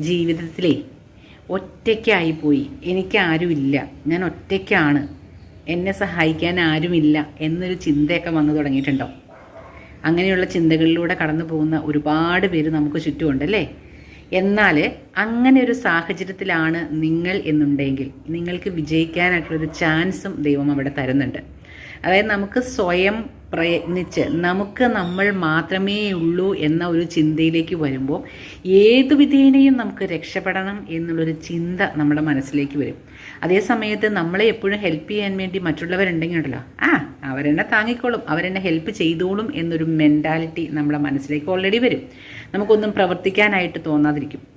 ജീവിതത്തിലേ ഒറ്റയ്ക്കായിപ്പോയി എനിക്ക് ആരുമില്ല ഞാൻ ഒറ്റയ്ക്കാണ്. എന്നെ സഹായിക്കാൻ ആരുമില്ല എന്നൊരു ചിന്തയൊക്കെ വന്നു തുടങ്ങിയിട്ടുണ്ടോ? അങ്ങനെയുള്ള ചിന്തകളിലൂടെ കടന്നു പോകുന്ന ഒരുപാട് പേര് നമുക്ക് ചുറ്റുമുണ്ടല്ലേ എന്നാൽ അങ്ങനെ ഒരു സാഹചര്യത്തിലാണ് നിങ്ങൾ എന്നുണ്ടെങ്കിൽ നിങ്ങൾക്ക് വിജയിക്കാനായിട്ടുള്ളൊരു ചാൻസും ദൈവം അവിടെ തരുന്നുണ്ട്. അതായത് നമുക്ക് സ്വയം പ്രയത്നിച്ച് നമുക്ക് നമ്മൾ മാത്രമേ ഉള്ളൂ എന്ന ഒരു ചിന്തയിലേക്ക് വരുമ്പോൾ ഏതു വിധേനയും നമുക്ക് രക്ഷപ്പെടണം എന്നുള്ളൊരു ചിന്ത നമ്മുടെ മനസ്സിലേക്ക് വരും. അതേ സമയത്ത് നമ്മളെ എപ്പോഴും ഹെൽപ്പ് ചെയ്യാൻ വേണ്ടി മറ്റുള്ളവരുണ്ടെങ്കിൽ ഉണ്ടല്ലോ ആ അവരെന്നെ താങ്ങിക്കോളും. അവരെന്നെ ഹെൽപ്പ് ചെയ്തോളും എന്നൊരു മെന്റാലിറ്റി നമ്മുടെ മനസ്സിലേക്ക് ഓൾറെഡി വരും. നമുക്കൊന്നും പ്രവർത്തിക്കാനായിട്ട് തോന്നാതിരിക്കും.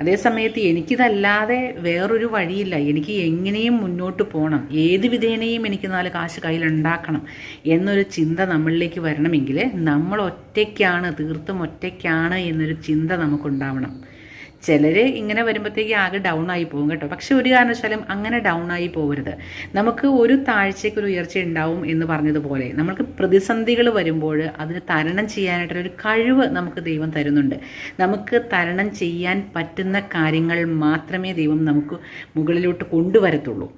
അതേ സമയത്ത് എനിക്കിതല്ലാതെ വേറൊരു വഴിയില്ല. എനിക്ക് എങ്ങനെയും മുന്നോട്ട് പോകണം ഏത് വിധേനയും എനിക്ക് നാല് കാശ് കയ്യിലുണ്ടാക്കണം എന്നൊരു ചിന്ത നമ്മളിലേക്ക് വരണമെങ്കിൽ നമ്മൾ ഒറ്റയ്ക്കാണ് തീർത്തും ഒറ്റയ്ക്കാണ് എന്നൊരു ചിന്ത നമുക്കുണ്ടാവണം. ചിലർ ഇങ്ങനെ വരുമ്പോഴത്തേക്ക് ആകെ ഡൗൺ ആയി പോകും കേട്ടോ. പക്ഷെ ഒരു കാരണവശാലും അങ്ങനെ ഡൗൺ ആയി പോകരുത്. നമുക്ക് ഒരു താഴ്ചയ്ക്ക് ഒരു ഉയർച്ച ഉണ്ടാവും എന്ന് പറഞ്ഞതുപോലെ നമുക്ക് പ്രതിസന്ധികൾ വരുമ്പോൾ അതിന് തരണം ചെയ്യാനായിട്ടൊരു കഴിവ് നമുക്ക് ദൈവം തരുന്നുണ്ട്. നമുക്ക് തരണം ചെയ്യാൻ പറ്റുന്ന കാര്യങ്ങൾ മാത്രമേ ദൈവം നമുക്ക് മുകളിലോട്ട് കൊണ്ടുവരത്തുള്ളൂ.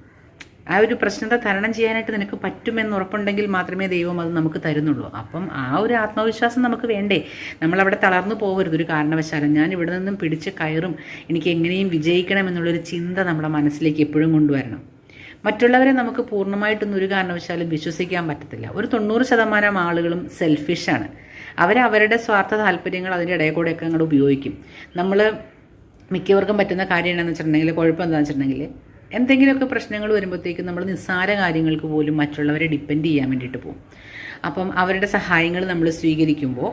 ആ ഒരു പ്രശ്നത്തെ തരണം ചെയ്യാനായിട്ട് നിനക്ക് പറ്റുമെന്ന് ഉറപ്പുണ്ടെങ്കിൽ മാത്രമേ ദൈവം അത് നമുക്ക് തരുന്നുള്ളൂ. അപ്പം ആ ഒരു ആത്മവിശ്വാസം നമുക്ക് വേണ്ടേ? നമ്മളവിടെ തളർന്നു പോകരുത്. ഒരു കാരണവശാലും ഞാൻ ഇവിടെ നിന്നും പിടിച്ച് കയറും. എനിക്ക് എങ്ങനെയും വിജയിക്കണം എന്നുള്ളൊരു ചിന്ത നമ്മുടെ മനസ്സിലേക്ക് എപ്പോഴും കൊണ്ടുവരണം. മറ്റുള്ളവരെ നമുക്ക് പൂർണമായിട്ടൊന്നും ഒരു കാരണവശാലും വിശ്വസിക്കാൻ പറ്റത്തില്ല. ഒരു തൊണ്ണൂറ് ശതമാനം ആളുകളും സെൽഫിഷാണ് അവരവരുടെ സ്വാർത്ഥ താല്പര്യങ്ങൾ അതിന്റെ ഇടയിൽ കൂടെയൊക്കെ അങ്ങോട്ട് ഉപയോഗിക്കും. നമ്മൾ മിക്കവർക്കും പറ്റുന്ന കാര്യം എന്താണെന്ന് വെച്ചിട്ടുണ്ടെങ്കിൽ കുഴപ്പം എന്താണെന്ന് വെച്ചിട്ടുണ്ടെങ്കിൽ എന്തെങ്കിലുമൊക്കെ പ്രശ്നങ്ങൾ വരുമ്പോഴത്തേക്കും നമ്മൾ നിസ്സാര കാര്യങ്ങൾക്ക് പോലും മറ്റുള്ളവരെ ഡിപ്പെൻഡ് ചെയ്യാൻ വേണ്ടിയിട്ട് പോകും അപ്പം അവരുടെ സഹായങ്ങൾ നമ്മൾ സ്വീകരിക്കുമ്പോൾ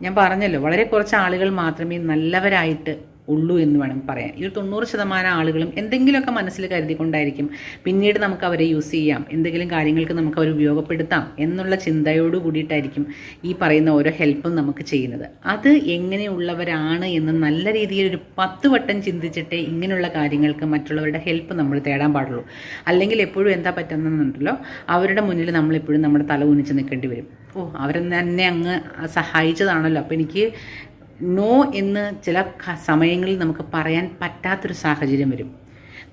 ഞാൻ പറഞ്ഞല്ലോ വളരെ കുറച്ച് ആളുകൾ മാത്രമേ നല്ലവരായിട്ട് ഉള്ളൂ എന്ന് വേണം പറയാൻ. ഒരു തൊണ്ണൂറ് ശതമാനം ആളുകളും എന്തെങ്കിലുമൊക്കെ മനസ്സിൽ കരുതിക്കൊണ്ടായിരിക്കും പിന്നീട് നമുക്ക് അവരെ യൂസ് ചെയ്യാം. എന്തെങ്കിലും കാര്യങ്ങൾക്ക് നമുക്ക് അവർ ഉപയോഗപ്പെടുത്താം എന്നുള്ള ചിന്തയോട് കൂടിയിട്ടായിരിക്കും ഈ പറയുന്ന ഓരോ ഹെൽപ്പും നമുക്ക് ചെയ്യുന്നത്. അത് എങ്ങനെയുള്ളവരാണ് എന്ന് നല്ല രീതിയിൽ ഒരു പത്ത് വട്ടം ചിന്തിച്ചിട്ടേ ഇങ്ങനെയുള്ള കാര്യങ്ങൾക്ക് മറ്റുള്ളവരുടെ ഹെൽപ്പ് നമ്മൾ തേടാൻ പാടുള്ളൂ. അല്ലെങ്കിൽ എപ്പോഴും എന്താ പറ്റുന്നുണ്ടല്ലോ അവരുടെ മുന്നിൽ നമ്മളെപ്പോഴും നമ്മുടെ തല ഊനിച്ച് നിൽക്കേണ്ടി വരും. ഓ അവരെന്നെ അങ്ങ് സഹായിച്ചതാണല്ലോ. അപ്പോൾ എനിക്ക് നോ എന്ന് ചില സമയങ്ങളിൽ നമുക്ക് പറയാൻ പറ്റാത്തൊരു സാഹചര്യം വരും.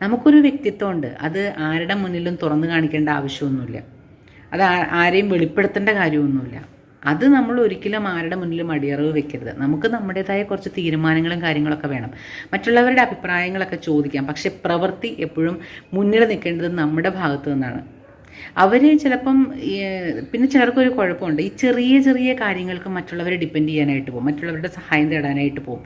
നമുക്കൊരു വ്യക്തിത്വമുണ്ട്. അത് ആരുടെ മുന്നിലും തുറന്നു കാണിക്കേണ്ട ആവശ്യമൊന്നുമില്ല. അത് ആരെയും വെളിപ്പെടുത്തേണ്ട കാര്യമൊന്നുമില്ല. അത് നമ്മൾ ഒരിക്കലും ആരുടെ മുന്നിലും അടിയറവ് വെക്കരുത്. നമുക്ക് നമ്മുടേതായ കുറച്ച് തീരുമാനങ്ങളും കാര്യങ്ങളൊക്കെ വേണം. മറ്റുള്ളവരുടെ അഭിപ്രായങ്ങളൊക്കെ ചോദിക്കാം. പക്ഷെ പ്രവൃത്തി എപ്പോഴും മുന്നിൽ നിൽക്കേണ്ടത് നമ്മുടെ ഭാഗത്തു നിന്നാണ്. അവർ ചിലപ്പം പിന്നെ ചിലർക്കൊരു കുഴപ്പമുണ്ട്. ഈ ചെറിയ ചെറിയ കാര്യങ്ങൾക്ക് മറ്റുള്ളവരെ ഡിപ്പെൻഡ് ചെയ്യാനായിട്ട് പോകും. മറ്റുള്ളവരുടെ സഹായം തേടാനായിട്ട് പോകും.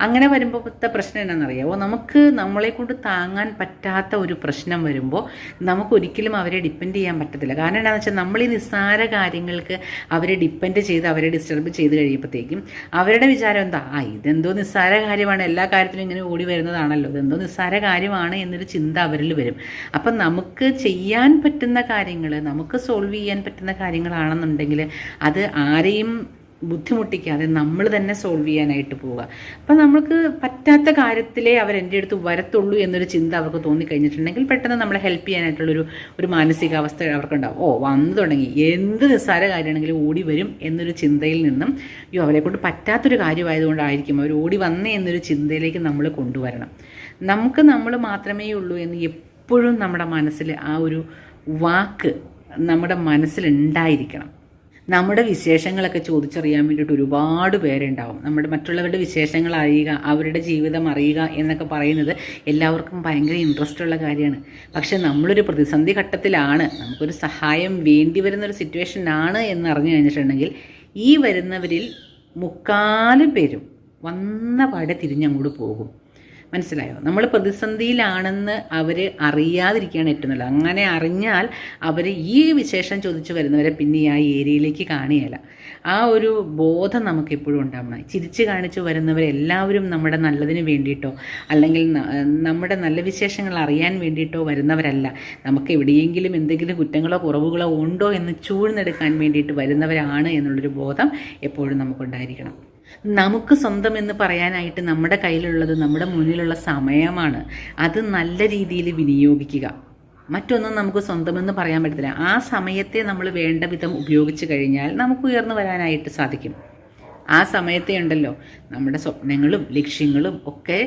അങ്ങനെ വരുമ്പോൾ വരുമ്പോഴത്തെ പ്രശ്നം എന്താണെന്നറിയാമോ നമുക്ക് നമ്മളെ കൊണ്ട് താങ്ങാൻ പറ്റാത്ത ഒരു പ്രശ്നം വരുമ്പോൾ നമുക്ക് ഒരിക്കലും അവരെ ഡിപ്പെൻഡ് ചെയ്യാൻ പറ്റത്തില്ല. കാരണം എന്താണെന്ന് വെച്ചാൽ നമ്മൾ ഈ നിസ്സാര കാര്യങ്ങൾക്ക് അവരെ ഡിപ്പെൻഡ് ചെയ്ത് അവരെ ഡിസ്റ്റർബ് ചെയ്ത് കഴിയുമ്പോഴത്തേക്കും അവരുടെ വിചാരം എന്താ? ആ ഇതെന്തോ നിസ്സാര കാര്യമാണ്. എല്ലാ കാര്യത്തിലും ഇങ്ങനെ ഓടി വരുന്നതാണല്ലോ. ഇതെന്തോ നിസ്സാര കാര്യമാണ് എന്നൊരു ചിന്ത അവരിൽ വരും. അപ്പം നമുക്ക് ചെയ്യാൻ പറ്റുന്ന കാര്യങ്ങൾ നമുക്ക് സോൾവ് ചെയ്യാൻ പറ്റുന്ന കാര്യങ്ങളാണെന്നുണ്ടെങ്കിൽ അത് ആരെയും ബുദ്ധിമുട്ടിക്കാതെ നമ്മൾ തന്നെ സോൾവ് ചെയ്യാനായിട്ട് പോവുക. അപ്പം നമുക്ക് പറ്റാത്ത കാര്യത്തിലേ അവർ എന്റെ അടുത്ത് വരത്തുള്ളൂ എന്നൊരു ചിന്ത അവർക്ക് തോന്നിക്കഴിഞ്ഞിട്ടുണ്ടെങ്കിൽ പെട്ടെന്ന് നമ്മളെ ഹെൽപ്പ് ചെയ്യാനായിട്ടുള്ളൊരു ഒരു മാനസികാവസ്ഥ അവർക്കുണ്ടാവും. ഓ വന്നു തുടങ്ങി. എന്ത് നിസ്സാര കാര്യമാണെങ്കിലും ഓടി വരും എന്നൊരു ചിന്തയിൽ നിന്നും അയ്യോ അവരെ കൊണ്ട് പറ്റാത്തൊരു കാര്യമായതുകൊണ്ടായിരിക്കും അവർ ഓടി വന്നേ എന്നൊരു ചിന്തയിലേക്ക് നമ്മൾ കൊണ്ടുവരണം. നമുക്ക് നമ്മൾ മാത്രമേ ഉള്ളൂ എന്ന് എപ്പോഴും നമ്മുടെ മനസ്സിൽ ആ ഒരു വാക്ക് നമ്മുടെ മനസ്സിലുണ്ടായിരിക്കണം നമ്മുടെ വിശേഷങ്ങളൊക്കെ ചോദിച്ചറിയാൻ വേണ്ടിയിട്ട് ഒരുപാട് പേരുണ്ടാവും. നമ്മുടെ മറ്റുള്ളവരുടെ വിശേഷങ്ങൾ അറിയുക അവരുടെ ജീവിതം അറിയുക എന്നൊക്കെ പറയുന്നത് എല്ലാവർക്കും ഭയങ്കര ഇൻട്രസ്റ്റ് ഉള്ള കാര്യമാണ്. പക്ഷെ നമ്മളൊരു പ്രതിസന്ധി ഘട്ടത്തിലാണ് നമുക്കൊരു സഹായം വേണ്ടി വരുന്നൊരു സിറ്റുവേഷൻ ആണ് എന്ന് അറിഞ്ഞു കഴിഞ്ഞിട്ടുണ്ടെങ്കിൽ ഈ വരുന്നവരിൽ മുക്കാലും പേരും വന്ന പാടെ തിരിഞ്ഞങ്ങോട്ട് പോകും. മനസ്സിലായോ? നമ്മൾ പ്രതിസന്ധിയിലാണെന്ന് അവർ അറിയാതിരിക്കുകയാണ് ഏറ്റവും നല്ലത്. അങ്ങനെ അറിഞ്ഞാൽ അവർ ഈ വിശേഷം ചോദിച്ചു വരുന്നവരെ പിന്നെ ആ ഏരിയയിലേക്ക് കാണുകയില്ല. ആ ഒരു ബോധം നമുക്ക് എപ്പോഴും ഉണ്ടാവണം. ചിരിച്ച് കാണിച്ചു വരുന്നവരെല്ലാവരും നമ്മുടെ നല്ലതിന് വേണ്ടിയിട്ടോ അല്ലെങ്കിൽ നമ്മുടെ നല്ല വിശേഷങ്ങൾ അറിയാൻ വേണ്ടിയിട്ടോ വരുന്നവരല്ല. നമുക്ക് എവിടെയെങ്കിലും എന്തെങ്കിലും കുറ്റങ്ങളോ കുറവുകളോ ഉണ്ടോ എന്ന് ചൂഴ്ന്നെടുക്കാൻ വേണ്ടിയിട്ട് വരുന്നവരാണ് എന്നുള്ളൊരു ബോധം എപ്പോഴും നമുക്കുണ്ടായിരിക്കണം. നമുക്ക് സ്വന്തം എന്ന് പറയാനായിട്ട് നമ്മുടെ കയ്യിലുള്ളത് നമ്മുടെ മുന്നിലുള്ള സമയമാണ്. അത് നല്ല രീതിയിൽ വിനിയോഗിക്കുക. മറ്റൊന്നും നമുക്ക് സ്വന്തമെന്ന് പറയാൻ പറ്റത്തില്ല. ആ സമയത്തെ നമ്മൾ വേണ്ട വിധം ഉപയോഗിച്ച് കഴിഞ്ഞാൽ നമുക്ക് ഉയർന്നു വരാനായിട്ട് സാധിക്കും. ആ സമയത്തെ ഉണ്ടല്ലോ. നമ്മുടെ സ്വപ്നങ്ങളും ലക്ഷ്യങ്ങളും ഒക്കെ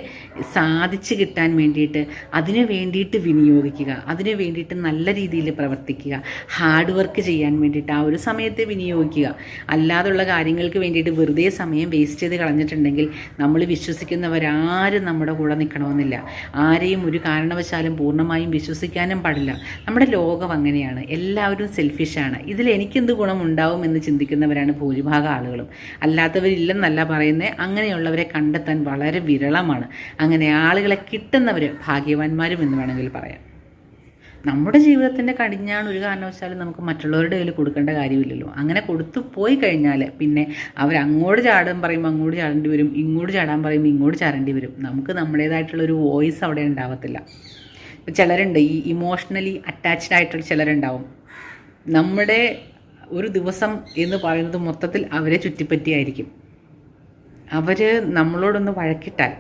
സാധിച്ചു കിട്ടാൻ വേണ്ടിയിട്ട് അതിനു വേണ്ടിയിട്ട് വിനിയോഗിക്കുക. അതിനു വേണ്ടിയിട്ട് നല്ല രീതിയിൽ പ്രവർത്തിക്കുക. ഹാർഡ് വർക്ക് ചെയ്യാൻ വേണ്ടിയിട്ട് ആ ഒരു സമയത്തെ വിനിയോഗിക്കുക. അല്ലാതുള്ള കാര്യങ്ങൾക്ക് വേണ്ടിയിട്ട് വെറുതെ സമയം വേസ്റ്റ് ചെയ്ത് കളഞ്ഞിട്ടുണ്ടെങ്കിൽ നമ്മൾ വിശ്വസിക്കുന്നവരാരും നമ്മുടെ കൂടെ നിൽക്കണമെന്നില്ല ആരെയും ഒരു കാരണവശാലും പൂർണമായും വിശ്വസിക്കാനും പാടില്ല. നമ്മുടെ ലോകം അങ്ങനെയാണ്. എല്ലാവരും സെൽഫിഷാണ് ഇതിൽ എനിക്കെന്ത് ഗുണമുണ്ടാവും എന്ന് ചിന്തിക്കുന്നവരാണ് ഭൂരിഭാഗം ആളുകളും. അല്ലാത്തവരില്ലെന്നല്ല പറയുന്നത് അങ്ങനെയുള്ളവരെ കണ്ടെത്താൻ വളരെ വിരളമാണ്. അങ്ങനെ ആളുകളെ കിട്ടുന്നവർ ഭാഗ്യവാന്മാരും എന്ന് വേണമെങ്കിൽ പറയാം. നമ്മുടെ ജീവിതത്തിന്റെ കടിഞ്ഞാണ് ഒരു കാരണവശാലും നമുക്ക് മറ്റുള്ളവരുടെ കയ്യിൽ കൊടുക്കേണ്ട കാര്യമില്ലല്ലോ. അങ്ങനെ കൊടുത്തു പോയി കഴിഞ്ഞാൽ പിന്നെ അവർ അങ്ങോട്ട് ചാടാൻ പറയുമ്പോൾ അങ്ങോട്ട് ചാടേണ്ടി വരും ഇങ്ങോട്ട് ചാടാൻ പറയുമ്പോൾ ഇങ്ങോട്ട് ചാടേണ്ടി വരും. നമുക്ക് നമ്മുടേതായിട്ടുള്ള ഒരു വോയിസ് അവിടെ ഉണ്ടാവത്തില്ല. ചിലരുണ്ട് ഈ ഇമോഷണലി അറ്റാച്ച്ഡ് ആയിട്ടുള്ള ചിലരുണ്ടാവും. നമ്മുടെ ഒരു ദിവസം എന്ന് പറയുന്നത് മൊത്തത്തിൽ അവരെ ചുറ്റിപ്പറ്റിയായിരിക്കും. അവർ നമ്മളോടൊന്ന് വഴക്കിട്ടാൽ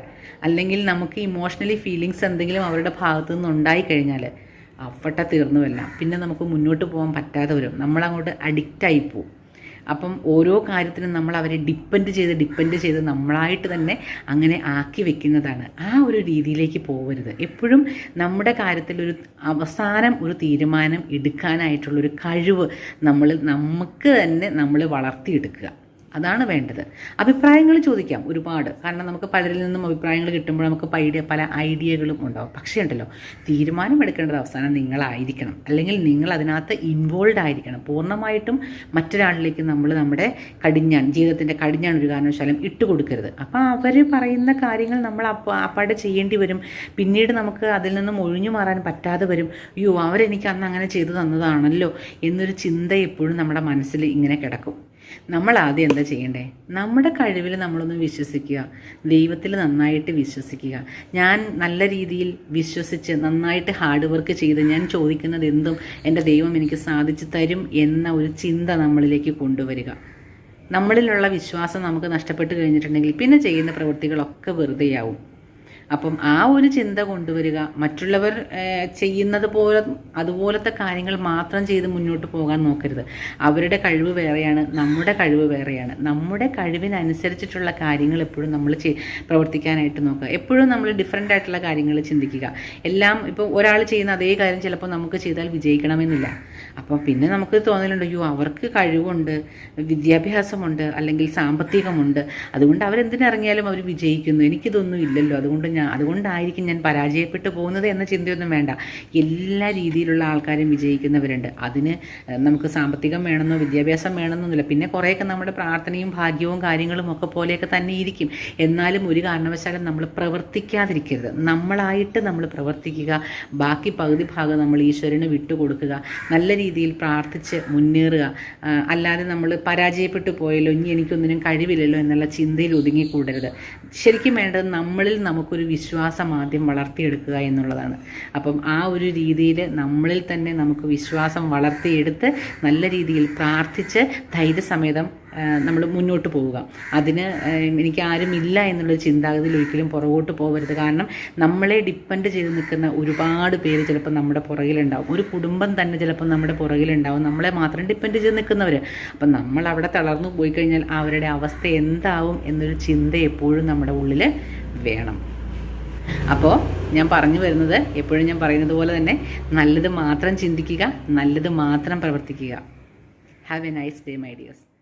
അല്ലെങ്കിൽ നമുക്ക് ഇമോഷണലി ഫീലിങ്സ് എന്തെങ്കിലും അവരുടെ ഭാഗത്തു നിന്ന് ഉണ്ടായിക്കഴിഞ്ഞാൽ അവട്ട തീർന്നുമല്ല പിന്നെ നമുക്ക് മുന്നോട്ട് പോകാൻ പറ്റാതെ വരും. നമ്മളങ്ങോട്ട് അഡിക്റ്റായി പോവും. അപ്പം ഓരോ കാര്യത്തിനും നമ്മൾ അവരെ ഡിപ്പെൻഡ് ചെയ്ത് ഡിപ്പെൻഡ് ചെയ്ത് നമ്മളായിട്ട് തന്നെ അങ്ങനെ ആക്കി വെക്കുന്നതാണ്. ആ ഒരു രീതിയിലേക്ക് പോകരുത് എപ്പോഴും നമ്മുടെ കാര്യത്തിൽ ഒരു അവസാനം ഒരു തീരുമാനം എടുക്കാനായിട്ടുള്ളൊരു കഴിവ് നമ്മൾ നമുക്ക് തന്നെ നമ്മൾ വളർത്തിയെടുക്കുക. അതാണ് വേണ്ടത്. അഭിപ്രായങ്ങൾ ചോദിക്കാം ഒരുപാട്. കാരണം നമുക്ക് പലരിൽ നിന്നും അഭിപ്രായങ്ങൾ കിട്ടുമ്പോൾ നമുക്ക് പൈഡിയ പല ഐഡിയകളും ഉണ്ടാവും. പക്ഷേ ഉണ്ടല്ലോ തീരുമാനം എടുക്കേണ്ടത് അവസാനം നിങ്ങളായിരിക്കണം. അല്ലെങ്കിൽ നിങ്ങൾ അതിനകത്ത് ഇൻവോൾവ് ആയിരിക്കണം. പൂർണമായിട്ടും മറ്റൊരാളിലേക്ക് നമ്മൾ നമ്മുടെ കടിഞ്ഞാൻ ജീവിതത്തിന്റെ കടിഞ്ഞാൻ ഒരു കാരണവശാലും ഇട്ട് കൊടുക്കരുത്. അപ്പോൾ അവർ പറയുന്ന കാര്യങ്ങൾ നമ്മൾ അപ്പാടെ ചെയ്യേണ്ടി വരും. പിന്നീട് നമുക്ക് അതിൽ നിന്നും ഒഴിഞ്ഞു മാറാൻ പറ്റാതെ വരും. അയ്യോ അവരെനിക്ക് അന്ന് അങ്ങനെ ചെയ്തു തന്നതാണല്ലോ എന്നൊരു ചിന്ത എപ്പോഴും നമ്മുടെ മനസ്സിൽ ഇങ്ങനെ കിടക്കും. നമ്മൾ ആദ്യം എന്താ ചെയ്യണ്ടേ? നമ്മുടെ കഴിവിൽ നമ്മളൊന്ന് വിശ്വസിക്കുക. ദൈവത്തിൽ നന്നായിട്ട് വിശ്വസിക്കുക. ഞാൻ നല്ല രീതിയിൽ വിശ്വസിച്ച് നന്നായിട്ട് ഹാർഡ് വർക്ക് ചെയ്ത് ഞാൻ ചോദിക്കുന്നത് എന്തും എന്റെ ദൈവം എനിക്ക് സാധിച്ചു തരും എന്ന ഒരു ചിന്ത നമ്മളിലേക്ക് കൊണ്ടുവരിക. നമ്മളിലുള്ള വിശ്വാസം നമുക്ക് നഷ്ടപ്പെട്ട് കഴിഞ്ഞിട്ടുണ്ടെങ്കിൽ പിന്നെ ചെയ്യുന്ന പ്രവൃത്തികളൊക്കെ വെറുതെയാവും. അപ്പം ആ ഒരു ചിന്ത കൊണ്ടുവരിക. മറ്റുള്ളവർ ചെയ്യുന്നത് പോലെ അതുപോലത്തെ കാര്യങ്ങൾ മാത്രം ചെയ്ത് മുന്നോട്ട് പോകാൻ നോക്കരുത്. അവരുടെ കഴിവ് വേറെയാണ് നമ്മുടെ കഴിവ് വേറെയാണ്. നമ്മുടെ കഴിവിനനുസരിച്ചിട്ടുള്ള കാര്യങ്ങൾ എപ്പോഴും നമ്മൾ പ്രവർത്തിക്കാനായിട്ട് നോക്കുക. എപ്പോഴും നമ്മൾ ഡിഫറെന്റ് ആയിട്ടുള്ള കാര്യങ്ങൾ ചിന്തിക്കുക. എല്ലാം ഇപ്പോൾ ഒരാൾ ചെയ്യുന്ന അതേ കാര്യം ചിലപ്പോൾ നമുക്ക് ചെയ്താൽ വിജയിക്കണമെന്നില്ല. അപ്പോൾ പിന്നെ നമുക്ക് തോന്നലുണ്ട് അയ്യോ അവർക്ക് കഴിവുണ്ട് വിദ്യാഭ്യാസമുണ്ട് അല്ലെങ്കിൽ സാമ്പത്തികമുണ്ട്. അതുകൊണ്ട് അവരെന്തിനിറങ്ങിയാലും അവർ വിജയിക്കുന്നു. എനിക്കിതൊന്നും ഇല്ലല്ലോ. അതുകൊണ്ട് ഞാൻ അതുകൊണ്ടായിരിക്കും ഞാൻ പരാജയപ്പെട്ടു പോകുന്നത് എന്ന ചിന്തയൊന്നും വേണ്ട. എല്ലാ രീതിയിലുള്ള ആൾക്കാരും വിജയിക്കുന്നവരുണ്ട്. അതിന് നമുക്ക് സാമ്പത്തികം വേണമെന്നോ വിദ്യാഭ്യാസം വേണമെന്നൊന്നുമില്ല. പിന്നെ കുറേയൊക്കെ നമ്മുടെ പ്രാർത്ഥനയും ഭാഗ്യവും കാര്യങ്ങളും ഒക്കെ പോലെയൊക്കെ തന്നെ ഇരിക്കും. എന്നാലും ഒരു കാരണവശാലും നമ്മൾ പ്രവർത്തിക്കാതിരിക്കരുത്. നമ്മളായിട്ട് നമ്മൾ പ്രവർത്തിക്കുക. ബാക്കി പകുതി ഭാഗം നമ്മൾ ഈശ്വരന് വിട്ടുകൊടുക്കുക. നല്ല രീതിയിൽ പ്രാർത്ഥിച്ച് മുന്നേറുക. അല്ലാതെ നമ്മൾ പരാജയപ്പെട്ടു പോയല്ലോ ഇനി എനിക്കൊന്നിനും കഴിവില്ലല്ലോ എന്നുള്ള ചിന്തയിൽ ഒതുങ്ങിക്കൂടരുത്. ശരിക്കും വേണ്ടത് നമ്മളിൽ നമുക്കൊരു വിശ്വാസം ആദ്യം വളർത്തിയെടുക്കുക എന്നുള്ളതാണ്. അപ്പം ആ ഒരു രീതിയിൽ നമ്മളിൽ തന്നെ നമുക്ക് വിശ്വാസം വളർത്തിയെടുത്ത് നല്ല രീതിയിൽ പ്രാർത്ഥിച്ച് ധൈര്യസമേതം നമ്മൾ മുന്നോട്ട് പോവുക. അതിന് എനിക്ക് ആരുമില്ല എന്നുള്ള ചിന്താഗതിയിൽ ഒരിക്കലും പുറകോട്ട് പോകരുത് കാരണം നമ്മളെ ഡിപ്പെൻഡ് ചെയ്ത് നിൽക്കുന്ന ഒരുപാട് പേര് ചിലപ്പോൾ നമ്മുടെ പുറകിലുണ്ടാവും. ഒരു കുടുംബം തന്നെ ചിലപ്പോൾ നമ്മുടെ പുറകിലുണ്ടാവും. നമ്മളെ മാത്രം ഡിപ്പെൻഡ് ചെയ്ത് നിൽക്കുന്നവർ അപ്പം നമ്മൾ അവിടെ തളർന്നു പോയി കഴിഞ്ഞാൽ അവരുടെ അവസ്ഥ എന്താവും എന്നൊരു ചിന്ത എപ്പോഴും നമ്മുടെ ഉള്ളിൽ വേണം. അപ്പോൾ ഞാൻ പറഞ്ഞു വരുന്നത് എപ്പോഴും ഞാൻ പറയുന്നത് പോലെ തന്നെ നല്ലത് മാത്രം ചിന്തിക്കുക നല്ലത് മാത്രം പ്രവർത്തിക്കുക. Have a nice day my dears